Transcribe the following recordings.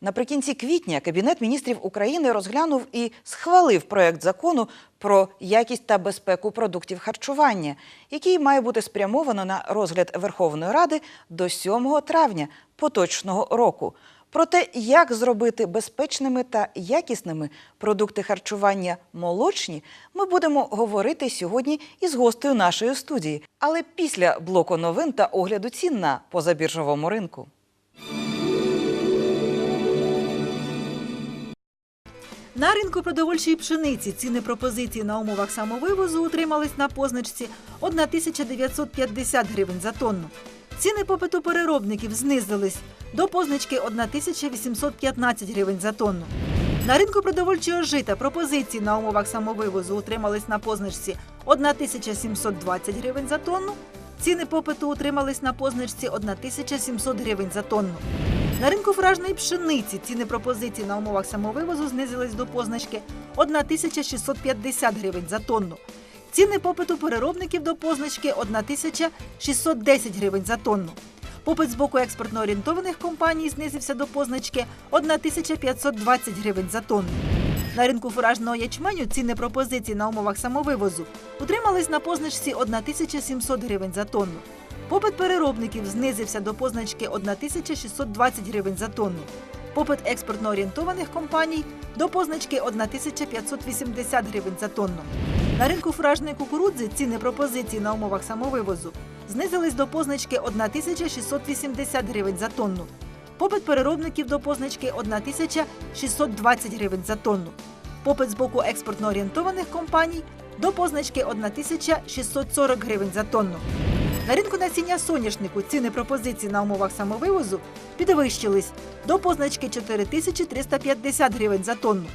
наприкінці квітня Кабінет міністрів України розглянув і схвалив проект закону про якість та безпеку продуктів харчування, який має бути спрямовано на розгляд Верховної Ради до 7 травня поточного року. Про те, як зробити безпечними та якісними продукти харчування молочні, ми будемо говорити сьогодні із гостею нашої студії, але після блоку новин та огляду цін на позабіржовому ринку. На ринку продовольчої пшениці ціни пропозиції на умовах самовивозу утримались на позначці 1950 гривень за тонну. Ціни попиту переробників знизились до позначки 1815 гривень за тонну. На ринку продовольчого жита пропозиції на умовах самовивозу утримались на позначці 1720 гривень за тонну. Ціни попиту утримались на позначці 1700 гривень за тонну. На ринку фуражної пшениці ціни пропозиції на умовах самовивозу знизились до позначки 1650 гривень за тонну. Ціни попиту переробників до позначки 1610 гривень за тонну. Попит з боку експортно орієнтованих компаній знизився до позначки 1520 гривень за тонну. На ринку фуражного ячменю ціни пропозицій на умовах самовивозу утримались на позначці 1700 гривень за тонну. Попит переробників знизився до позначки 1620 гривень за тонну. Попит експортно орієнтованих компаній до позначки 1580 гривень за тонну. На ринку фуражної кукурудзи ціни пропозицій на умовах самовивозу знизились до позначки 1680 гривень за тонну. Попит переробників до позначки 1620 гривень за тонну. Попит з боку експортно орієнтованих компаній до позначки 1640 гривень за тонну. На ринку насіння соняшнику ціни пропозицій на умовах самовивозу підвищились до позначки 4350 гривень за тонну.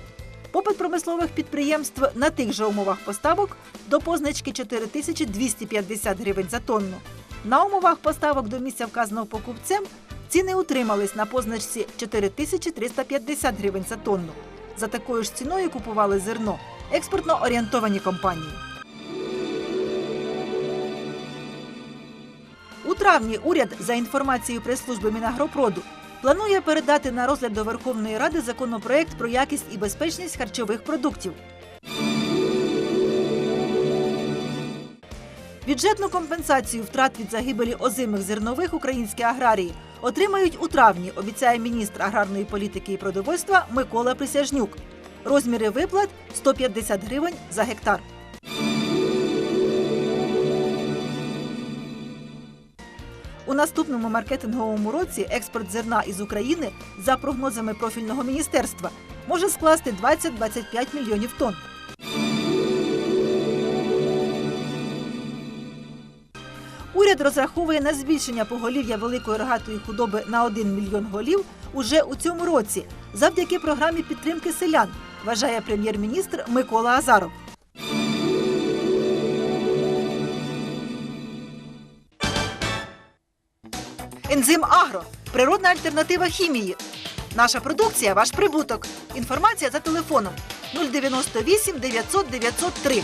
Попит промислових підприємств на тих же умовах поставок до позначки 4250 гривень за тонну. На умовах поставок до місця вказаного покупцем ціни утримались на позначці 4350 гривень за тонну. За такою ж ціною купували зерно експортно орієнтовані компанії. Травні уряд, за інформацією прес-служби Мінагропроду, планує передати на розгляд до Верховної Ради законопроект про якість і безпечність харчових продуктів. Бюджетну компенсацію втрат від загибелі озимих зернових українські аграрії отримають у травні, обіцяє міністр аграрної політики і продовольства Микола Присяжнюк. Розміри виплат 150 гривень за гектар. У наступному маркетинговому році експорт зерна із України, за прогнозами профільного міністерства, може скласти 20-25 мільйонів тонн. Уряд розраховує на збільшення поголів'я великої рогатої худоби на 1 мільйон голів уже у цьому році, завдяки програмі підтримки селян, вважає прем'єр-міністр Микола Азаров. Ензим Агро природна альтернатива хімії. Наша продукція ваш прибуток. Інформація за телефоном 098 900 903.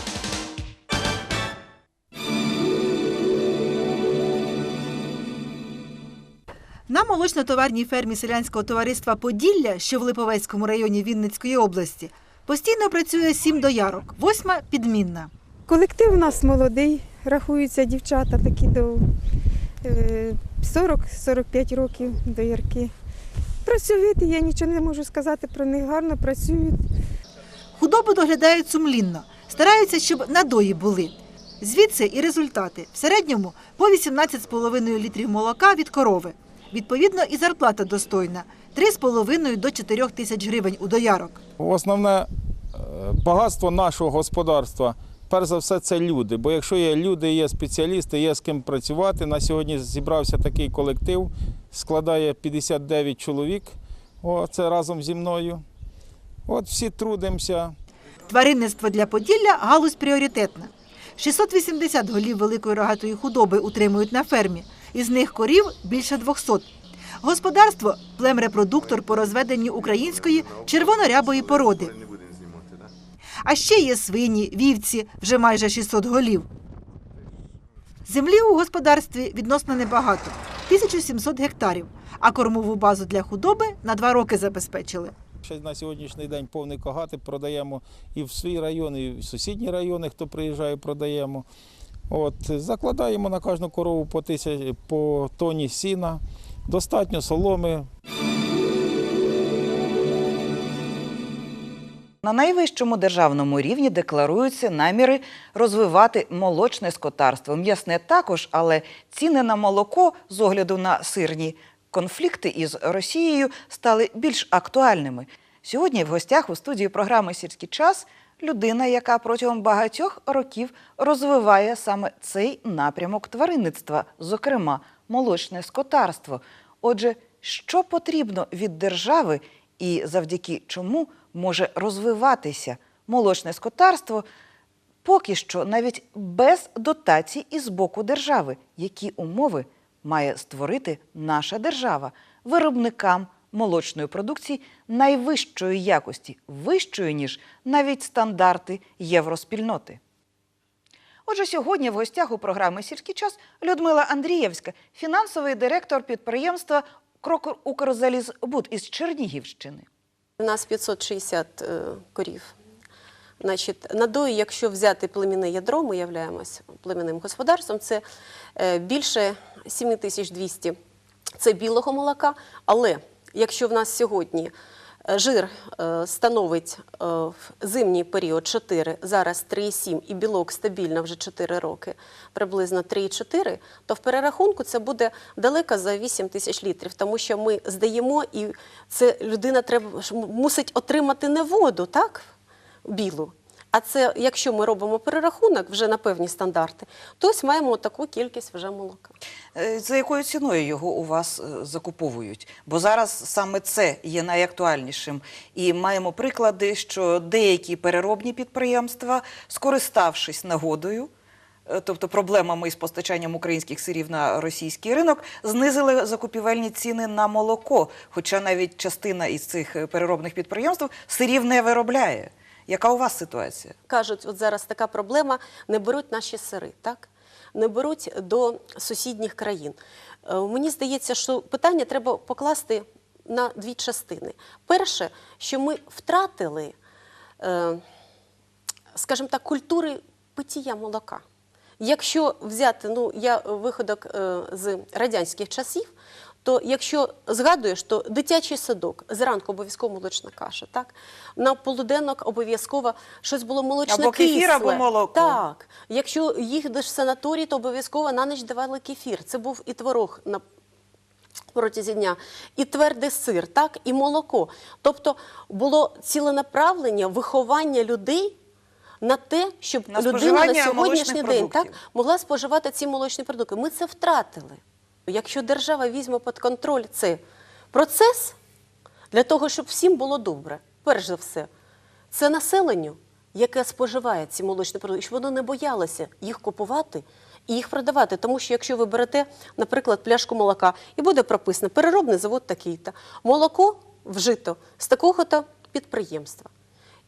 На молочно-товарній фермі селянського товариства Поділля, що в Липовецькому районі Вінницької області, постійно працює сім доярок, восьма підмінна. Колектив у нас молодий, рахуються дівчата такі до е, 40-45 років до ярки. Працьовиті, я нічого не можу сказати про них, гарно працюють. Худобу доглядають сумлінно, стараються, щоб надої були. Звідси і результати. В середньому по 18,5 літрів молока від корови. Відповідно, і зарплата достойна 3,5 до 4 тисяч гривень у доярок. Основне е, багатство нашого господарства, перш за все, це люди. Бо якщо є люди, є спеціалісти, є з ким працювати. На сьогодні зібрався такий колектив, складає 59 чоловік. О, це разом зі мною. От всі трудимося. Тваринництво для Поділля галузь пріоритетна. 680 голів великої рогатої худоби утримують на фермі. Із них корів більше 200. Господарство племрепродуктор по розведенню української червонорябої породи. А ще є свині, вівці, вже майже 600 голів. Землі у господарстві відносно небагато 1700 гектарів, а кормову базу для худоби на два роки забезпечили. Ще на сьогоднішній день повний когати продаємо і в свій район, і в сусідні райони, хто приїжджає, продаємо. От, закладаємо на кожну корову по, тисяч, по тоні сіна, достатньо соломи, На найвищому державному рівні декларуються наміри розвивати молочне скотарство. М'ясне також, але ціни на молоко з огляду на сирні конфлікти із Росією стали більш актуальними. Сьогодні в гостях у студії програми Сільський час людина, яка протягом багатьох років розвиває саме цей напрямок тваринництва, зокрема молочне скотарство. Отже, що потрібно від держави і завдяки чому може розвиватися молочне скотарство поки що навіть без дотацій із боку держави, які умови має створити наша держава виробникам молочної продукції найвищої якості, вищої ніж навіть стандарти євроспільноти. Отже, сьогодні в гостях у програми Сільський час Людмила Андрієвська, фінансовий директор підприємства Крокор Укрзалізбуд із Чернігівщини. У нас 560 е, корів. Значить, надої, якщо взяти племінне ядро, ми являємось племінним господарством, це е, більше 7200 це білого молока. Але якщо в нас сьогодні жир е, становить е, в зимній період 4, зараз 3,7 і білок стабільно вже 4 роки, приблизно 3,4, то в перерахунку це буде далеко за 8 тисяч літрів, тому що ми здаємо, і це людина треба мусить отримати не воду, так? Білу. А це, якщо ми робимо перерахунок вже на певні стандарти, то ось маємо таку кількість вже молока. Е, За якою ціною його у вас е, закуповують? Бо зараз саме це є найактуальнішим. І маємо приклади, що деякі переробні підприємства, скориставшись нагодою, е, тобто проблемами із постачанням українських сирів на російський ринок, знизили закупівельні ціни на молоко. Хоча навіть частина із цих переробних підприємств сирів не виробляє. Яка у вас ситуація? Кажуть, от зараз така проблема, не беруть наші сири, так? Не беруть до сусідніх країн. Е, Мені здається, що питання треба покласти на дві частини. Перше, що ми втратили, е, скажімо так, культури пиття молока. Якщо взяти, ну я виходок е, з радянських часів, то якщо згадуєш, то дитячий садок зранку обов'язково молочна каша, так на полуденок обов'язково щось було молочне Або кефір, кисле. або молоко. Так, якщо їдеш в санаторій, то обов'язково на ніч давали кефір. Це був і творог на протязі дня, і твердий сир, так, і молоко. Тобто було ціленаправлення виховання людей на те, щоб На людина на сьогоднішній день так, могла споживати ці молочні продукти. Ми це втратили. Якщо держава візьме під контроль цей процес для того, щоб всім було добре, перш за все, це населенню, яке споживає ці молочні продукти, щоб воно не боялося їх купувати і їх продавати. Тому що якщо ви берете, наприклад, пляшку молока, і буде прописано переробний завод такий-то, молоко вжито з такого-то підприємства.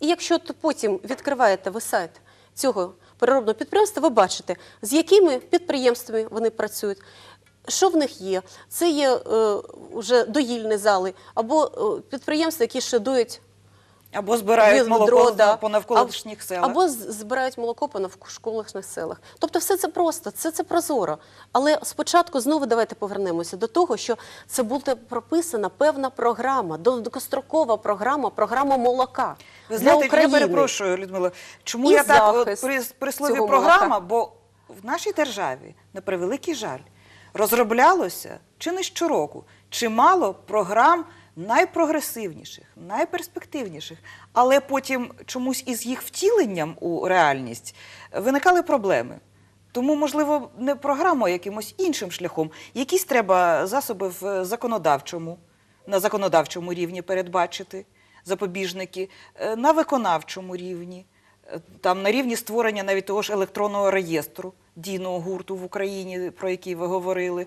І якщо потім відкриваєте ви сайт цього переробного підприємства, ви бачите, з якими підприємствами вони працюють. Що в них є? Це є е, вже доїльні зали або е, підприємства, які ще доють Або збирають молоко по навколишніх селах? Або з- збирають молоко по навколишніх селах. Тобто все це просто, це, це прозоро. Але спочатку знову давайте повернемося до того, що це буде прописана певна програма, довгострокова програма, програма молока. Ви для знаєте, я України. перепрошую, Людмила, чому І я так от, захист при, при слові цього програма? Бо в нашій державі, на превеликий жаль, розроблялося чи не щороку. Чимало програм найпрогресивніших, найперспективніших, але потім чомусь із їх втіленням у реальність виникали проблеми. Тому, можливо, не програму, а якимось іншим шляхом. Якісь треба засоби в законодавчому, на законодавчому рівні передбачити, запобіжники, е, на виконавчому рівні, е, там на рівні створення навіть того ж електронного реєстру, благодійного гурту в Україні, про який ви говорили.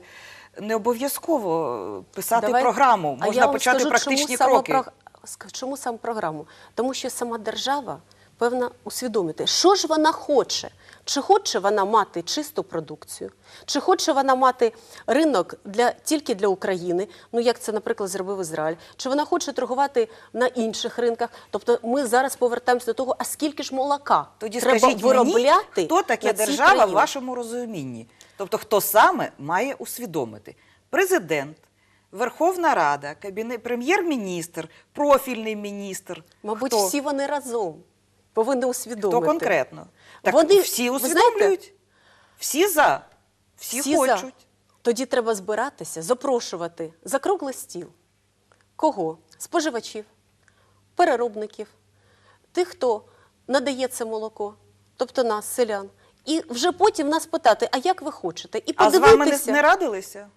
Не обов'язково писати Давай- програму, А можна я почати скажу, практичні чому саме кроки. ск- Чому саме програму? Тому що сама держава певна усвідомити, що ж вона хоче. Чи хоче вона мати чисту продукцію, чи хоче вона мати ринок для, тільки для України, ну як це, наприклад, зробив Ізраїль, чи вона хоче торгувати на інших ринках. Тобто ми зараз повертаємося до того, а скільки ж молока Тоді треба скажіть виробляти мені, хто таке держава в вашому розумінні? Тобто, хто саме має усвідомити? Президент, Верховна Рада, кабінет, прем'єр-міністр, профільний міністр. Мабуть, хто? всі вони разом повинні усвідомити. хто конкретно? Так Вони- всі усвідомлюють, знаєте, всі за, всі, Всі хочуть. за. Тоді треба збиратися, запрошувати за круглий стіл. Кого? Споживачів, переробників, тих, хто надає це молоко, тобто нас, селян. І вже потім нас питати, а як ви хочете? І А з вами не, не радилися?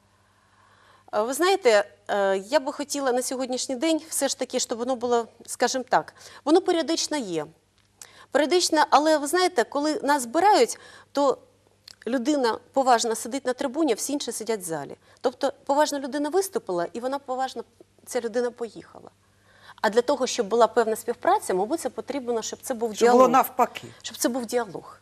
Ви знаєте, е, я би хотіла на сьогоднішній день все ж таки, щоб воно було, скажімо так, воно періодично є. Періодично, але ви знаєте, коли нас збирають, то людина поважна сидить на трибуні, а всі інші сидять в залі. Тобто поважна людина виступила, і вона поважна, ця людина поїхала. А для того, щоб була певна співпраця, мабуть, це потрібно, щоб це був Щоб діалог. було навпаки. Щоб це був діалог.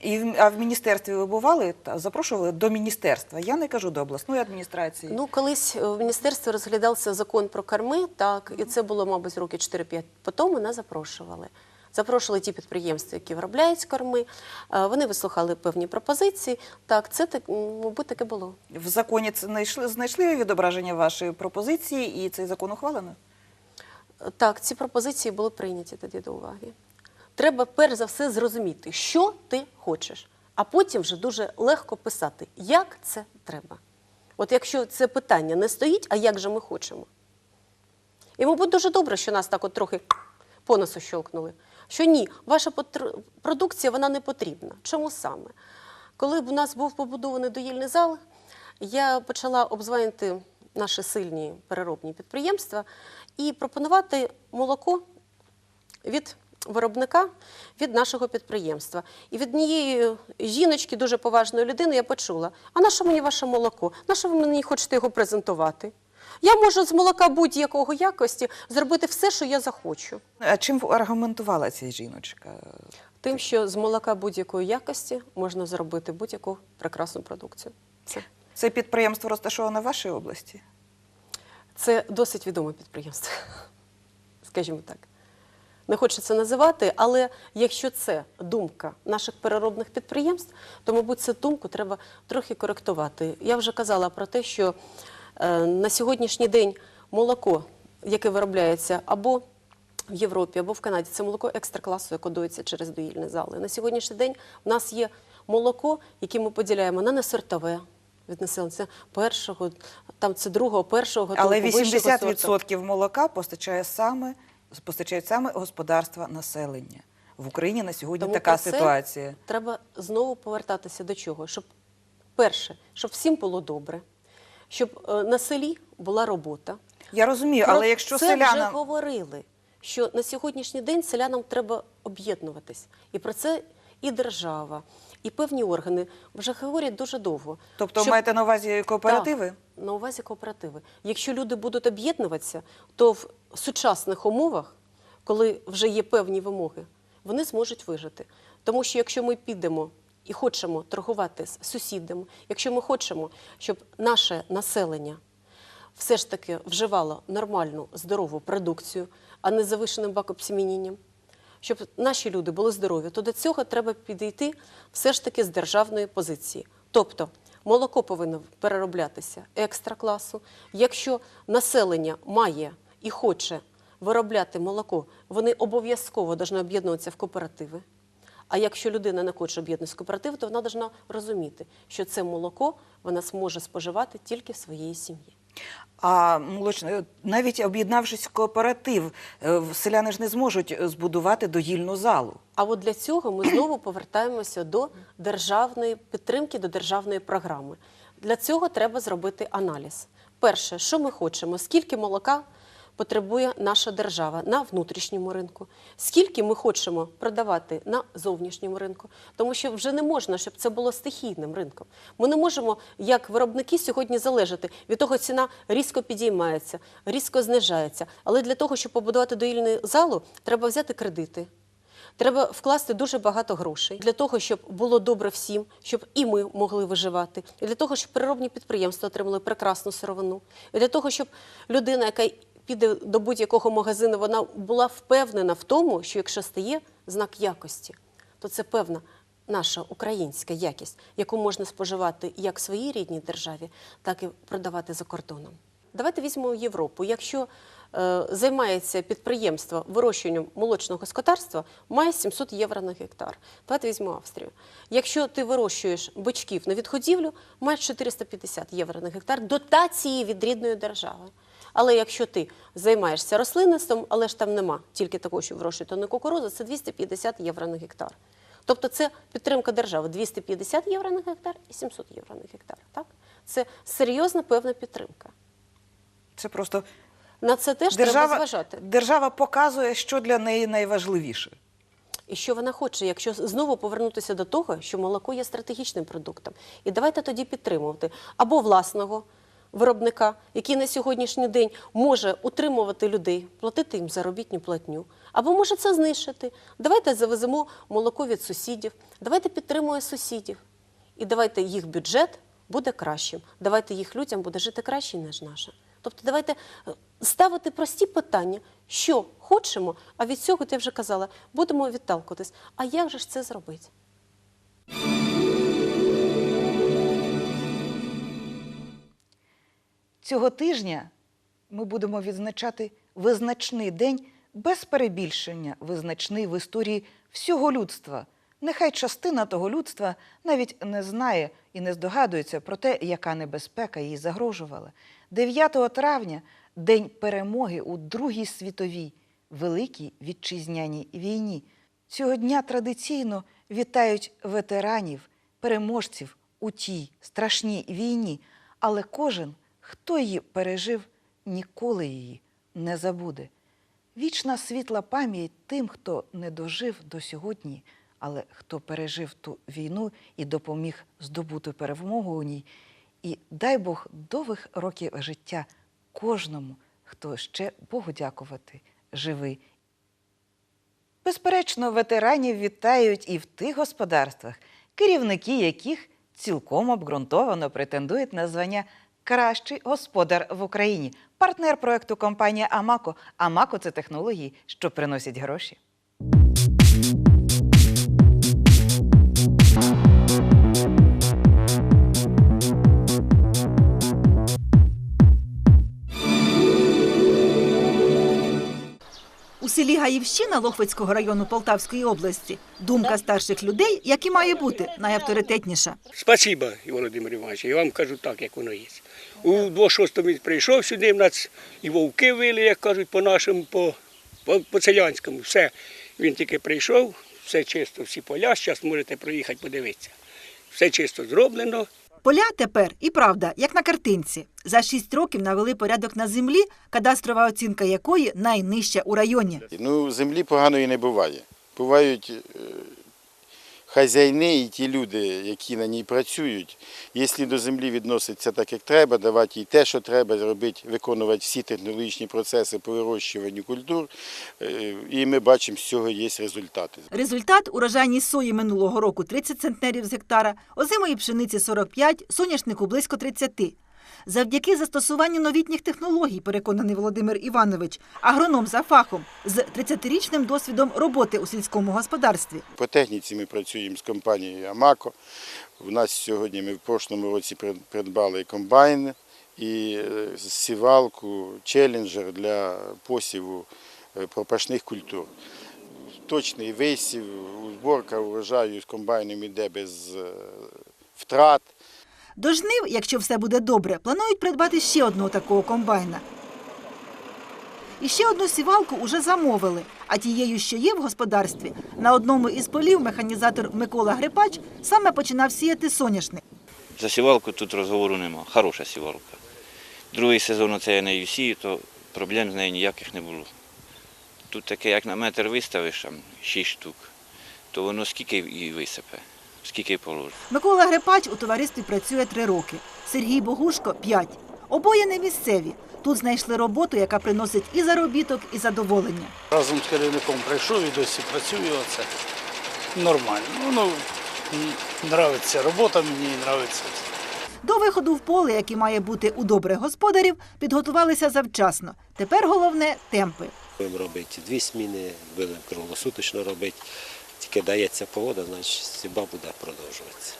І а в міністерстві ви бували та запрошували до міністерства. Я не кажу до обласної адміністрації. Ну, колись е, в міністерстві розглядався закон про корми, так, і це було, мабуть, роки 4-5 по тому нас запрошували. Запрошували ті підприємства, які виробляють корми. Е, Вони вислухали певні пропозиції. Так, це так, мабуть, таке було. В законі це знайшли, знайшли відображення вашої пропозиції, і цей закон ухвалено? Е, Так, ці пропозиції були прийняті тоді до уваги. Треба перш за все зрозуміти, що ти хочеш, а потім вже дуже легко писати, як це треба. От якщо це питання не стоїть, а як же ми хочемо? І, мабуть, дуже добре, що нас так от трохи по носу щелкнули. Що ні, ваша продукція вона не потрібна. Чому саме? Коли б у нас був побудований доїльний зал, я почала обзвонити наші сильні переробні підприємства і пропонувати молоко від виробника, від нашого підприємства. І від однієї жіночки, дуже поважної людини, я почула: а на що мені ваше молоко? На що ви мені хочете його презентувати? Я можу з молока будь-якого якості зробити все, що я захочу. А чим аргументувала ця жіночка? Тим, що з молока будь-якої якості можна зробити будь-яку прекрасну продукцію. Це, Це підприємство розташоване в вашій області? це досить відоме підприємство, скажімо так. Не хочу це називати, але якщо це думка наших переробних підприємств, то, мабуть, цю думку треба трохи коректувати. Я вже казала про те, що на сьогоднішній день молоко, яке виробляється або в Європі, або в Канаді, це молоко екстра-класу, яке доїться через доїльні зали. На сьогоднішній день в нас є молоко, яке ми поділяємо на несортове від населення. Першого, там це другого, першого, Але 80% молока постачає саме, постачають саме господарства населення. В Україні на сьогодні Тому така це ситуація. Треба знову повертатися до чого? Щоб перше, щоб всім було добре, щоб е, на селі була робота. Я розумію, Про але якщо це вже говорили, що на сьогоднішній день селянам треба об'єднуватись. І про це і держава, і певні органи вже говорять дуже довго. Тобто Щоб- маєте на увазі кооперативи? так, на увазі кооперативи. Якщо люди будуть об'єднуватися, то в сучасних умовах, коли вже є певні вимоги, вони зможуть вижити. Тому що якщо ми підемо і хочемо торгувати з сусідами, якщо ми хочемо, щоб наше населення все ж таки вживало нормальну здорову продукцію, а не завишеним бакопсімінінням, щоб наші люди були здорові, то до цього треба підійти все ж таки з державної позиції. Тобто молоко повинно перероблятися екстра класу. Якщо населення має і хоче виробляти молоко, вони обов'язково повинні об'єднуватися в кооперативи. А якщо людина не хоче об'єднуватися в кооперативи, то вона повинна розуміти, що це молоко вона зможе споживати тільки в своїй сім'ї. А молочне, навіть об'єднавшись в кооператив, е, селяни ж не зможуть е, збудувати доїльну залу. А от для цього ми знову повертаємося до державної підтримки, до державної програми. Для цього треба зробити аналіз. Перше, що ми хочемо, скільки молока потребує наша держава на внутрішньому ринку, скільки ми хочемо продавати на зовнішньому ринку, тому що вже не можна, щоб це було стихійним ринком. Ми не можемо, як виробники, сьогодні залежати від того, ціна різко підіймається, різко знижається. Але для того, щоб побудувати доїльну залу, треба взяти кредити. Треба вкласти дуже багато грошей для того, щоб було добре всім, щоб і ми могли виживати, і для того, щоб переробні підприємства отримали прекрасну сировину, і для того, щоб людина, яка піде до будь-якого магазину, вона була впевнена в тому, що якщо стає знак якості, то це певна наша українська якість, яку можна споживати як в своїй рідній державі, так і продавати за кордоном. Давайте візьмемо Європу. Якщо е, займається підприємство вирощуванням молочного господарства, має 700 євро на гектар. Давайте візьмемо Австрію. Якщо ти вирощуєш бичків на відходівлю, маєш 450 євро на гектар дотації від рідної держави. Але якщо ти займаєшся рослинництвом, але ж там нема тільки такого, що вирощує тонну кукурудзу, це 250 євро на гектар. Тобто це підтримка держави 250 євро на гектар і 700 євро на гектар. Так? Це серйозна певна підтримка. Це просто На це теж треба зважати. держава показує, що для неї найважливіше. І що вона хоче, якщо знову повернутися до того, що молоко є стратегічним продуктом. І давайте тоді підтримувати або власного виробника, який на сьогоднішній день може утримувати людей, платити їм заробітну платню, або може це знищити. Давайте завеземо молоко від сусідів, давайте підтримуємо сусідів. І давайте їх бюджет буде кращим. Давайте їх людям буде жити краще, ніж наше. Тобто давайте е, ставити прості питання, що хочемо, а від цього, ти вже казала, будемо відталкуватись. А як же ж це зробити? Цього тижня ми будемо відзначати визначний день без перебільшення, визначний в історії всього людства. Нехай частина того людства навіть не знає і не здогадується про те, яка небезпека їй загрожувала. 9 травня день перемоги у Другій світовій великій вітчизняній війні. Цього дня традиційно вітають ветеранів, переможців у тій страшній війні, але кожен, хто її пережив, ніколи її не забуде. Вічна світла пам'ять тим, хто не дожив до сьогодні, але хто пережив ту війну і допоміг здобути перемогу у ній. І дай Бог довгих років життя кожному, хто ще Богу дякувати, живий. Безперечно, ветеранів вітають і в тих господарствах, керівники яких цілком обґрунтовано претендують на звання Кращий господар в Україні. Партнер проекту компанія Амако. Амако це технології, що приносять гроші. У селі Гаївщина Лохвицького району Полтавської області думка старших людей, як і має бути, найавторитетніша. Спасибо, Володимир Іванович. Я вам кажу так, як воно є. У 26-му він прийшов сюди, в нас і вовки вили, як кажуть, по нашому, по, по, по селянському. Все. Він тільки прийшов, все чисто, всі поля. Зараз можете проїхати, подивитися. Все чисто зроблено. Поля тепер і правда, як на картинці. За шість років навели порядок на землі, кадастрова оцінка якої найнижча у районі. Ну, землі поганої не буває. Бувають хазяїни і ті люди, які на ній працюють. Якщо до землі відноситься так, як треба, давати їй те, що треба, робити, виконувати всі технологічні процеси по вирощуванню культур. е, І ми бачимо, з цього є результати. Результат урожайність сої минулого року 30 центнерів з гектара, озимої пшениці 45, соняшнику близько 30. Завдяки застосуванню новітніх технологій, переконаний Володимир Іванович, агроном за фахом з 30-річним досвідом роботи у сільському господарстві. По техніці ми працюємо з компанією Амако. У нас сьогодні ми в прошлому році придбали комбайн і е, сівалку, челенджер для посіву е, пропашних культур. Точний висів, зборка урожаю з комбайном йде без е, втрат. До жнив, якщо все буде добре, планують придбати ще одного такого комбайна. І ще одну сівалку уже замовили. А тією, що є в господарстві, на одному із полів механізатор Микола Грипач саме починав сіяти соняшник. За сівалку тут розговору нема. Хороша сівалка. Другий сезон оце я нею сію, то проблем з нею ніяких не було. Тут таке, як на метр виставиш, там 6 штук, то воно скільки і висипе, скільки і положить. Микола Грипач у товаристві працює три роки. Сергій Богушко п'ять. Обоє не місцеві. Тут знайшли роботу, яка приносить і заробіток, і задоволення. Разом з керівником прийшов і досі працюю. Оце нормально. Ну, нравиться робота, мені нравиться. До виходу в поле, який має бути у добрих господарів, підготувалися завчасно. Тепер головне темпи. Будемо робити дві зміни, будемо круглосуточно робити. Тільки дається погода, значить сіба буде продовжуватися.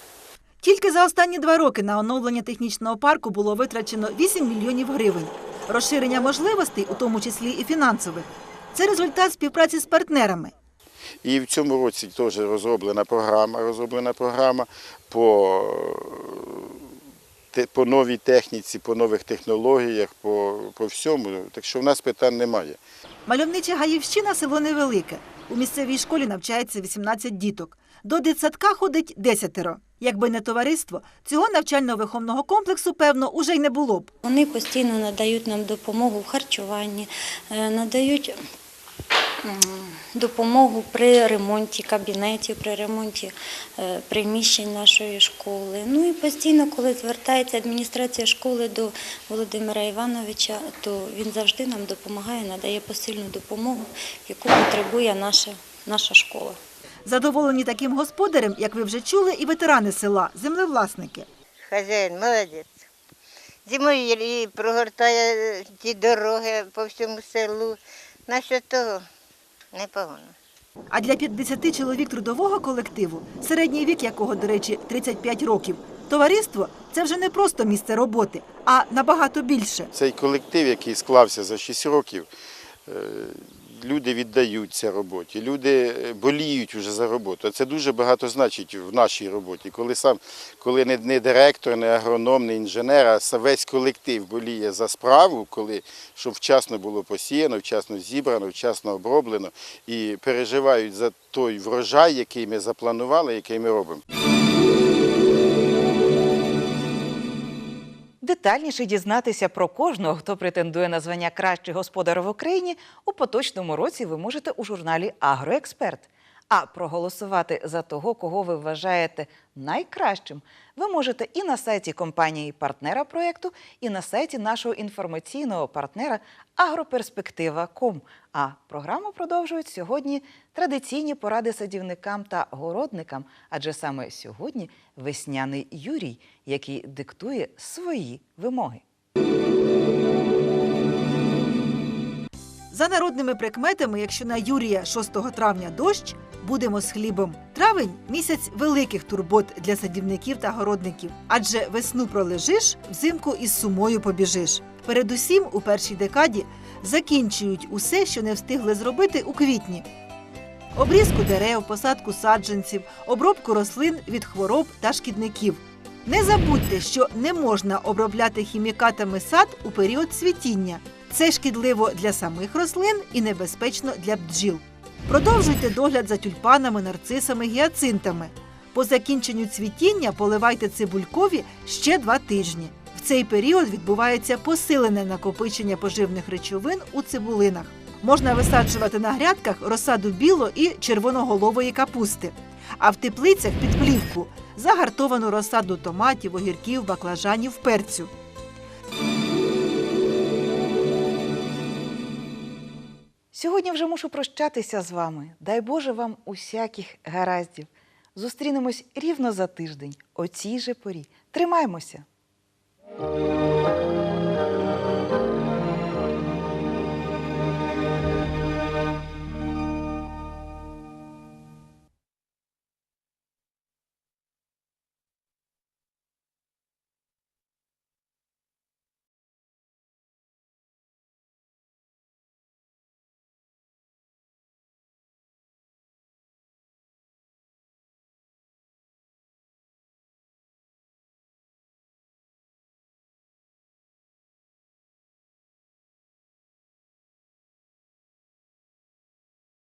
Тільки за останні два роки на оновлення технічного парку було витрачено 8 мільйонів гривень. Розширення можливостей, у тому числі і фінансових, це результат співпраці з партнерами. І в цьому році теж розроблена програма, розроблена програма по, по новій техніці, по нових технологіях, по, по всьому. Так що в нас питань немає. Мальовнича Гаївщина село невелике. У місцевій школі навчається 18 діток. До дитсадка ходить десятеро. Якби не товариство, цього навчально-виховного комплексу, певно, уже й не було б. Вони постійно надають нам допомогу в харчуванні, е, надають допомогу при ремонті кабінетів, при ремонті е, приміщень нашої школи. Ну і постійно, коли звертається адміністрація школи до Володимира Івановича, то він завжди нам допомагає, надає посильну допомогу, яку потребує наша, наша школа. Задоволені таким господарем, як ви вже чули, і ветерани села, землевласники. Хазяїн молодець. Зимою і прогортає ті дороги по всьому селу. Насчет того непогано. А для 50 чоловік трудового колективу, середній вік якого, до речі, 35 років, товариство це вже не просто місце роботи, а набагато більше. Цей колектив, який склався за 6 років, е, люди віддаються роботі, люди е, боліють вже за роботу. Це дуже багато значить в нашій роботі. Коли сам, коли не, не директор, не агроном, не інженер, а весь колектив боліє за справу, коли щоб вчасно було посіяно, вчасно зібрано, вчасно оброблено і переживають за той врожай, який ми запланували, який ми робимо. Детальніше дізнатися про кожного, хто претендує на звання кращий господар в Україні, у поточному році ви можете у журналі Агроексперт. А проголосувати за того, кого ви вважаєте найкращим, ви можете і на сайті компанії партнера проєкту, і на сайті нашого інформаційного партнера Агроперспектива.ком. А програму продовжують сьогодні традиційні поради садівникам та городникам, адже саме сьогодні весняний Юрій, який диктує свої вимоги. За народними прикметами, якщо на Юрія 6 травня дощ, будемо з хлібом. Травень місяць великих турбот для садівників та городників. Адже весну пролежиш, взимку із сумою побіжиш. Передусім, у першій декаді закінчують усе, що не встигли зробити у квітні. Обрізку дерев, посадку саджанців, обробку рослин від хвороб та шкідників. Не забудьте, що не можна обробляти хімікатами сад у період цвітіння. Це шкідливо для самих рослин і небезпечно для бджіл. Продовжуйте догляд за тюльпанами, нарцисами, гіацинтами. По закінченню цвітіння поливайте цибулькові ще два тижні. В цей період відбувається посилене накопичення поживних речовин у цибулинах. Можна висаджувати на грядках розсаду біло і червоноголової капусти, а в теплицях під плівку загартовану розсаду томатів, огірків, баклажанів, перцю. Сьогодні вже мушу прощатися з вами. Дай Боже вам усяких гараздів. Зустрінемось рівно за тиждень, о цій же порі. Тримаймося!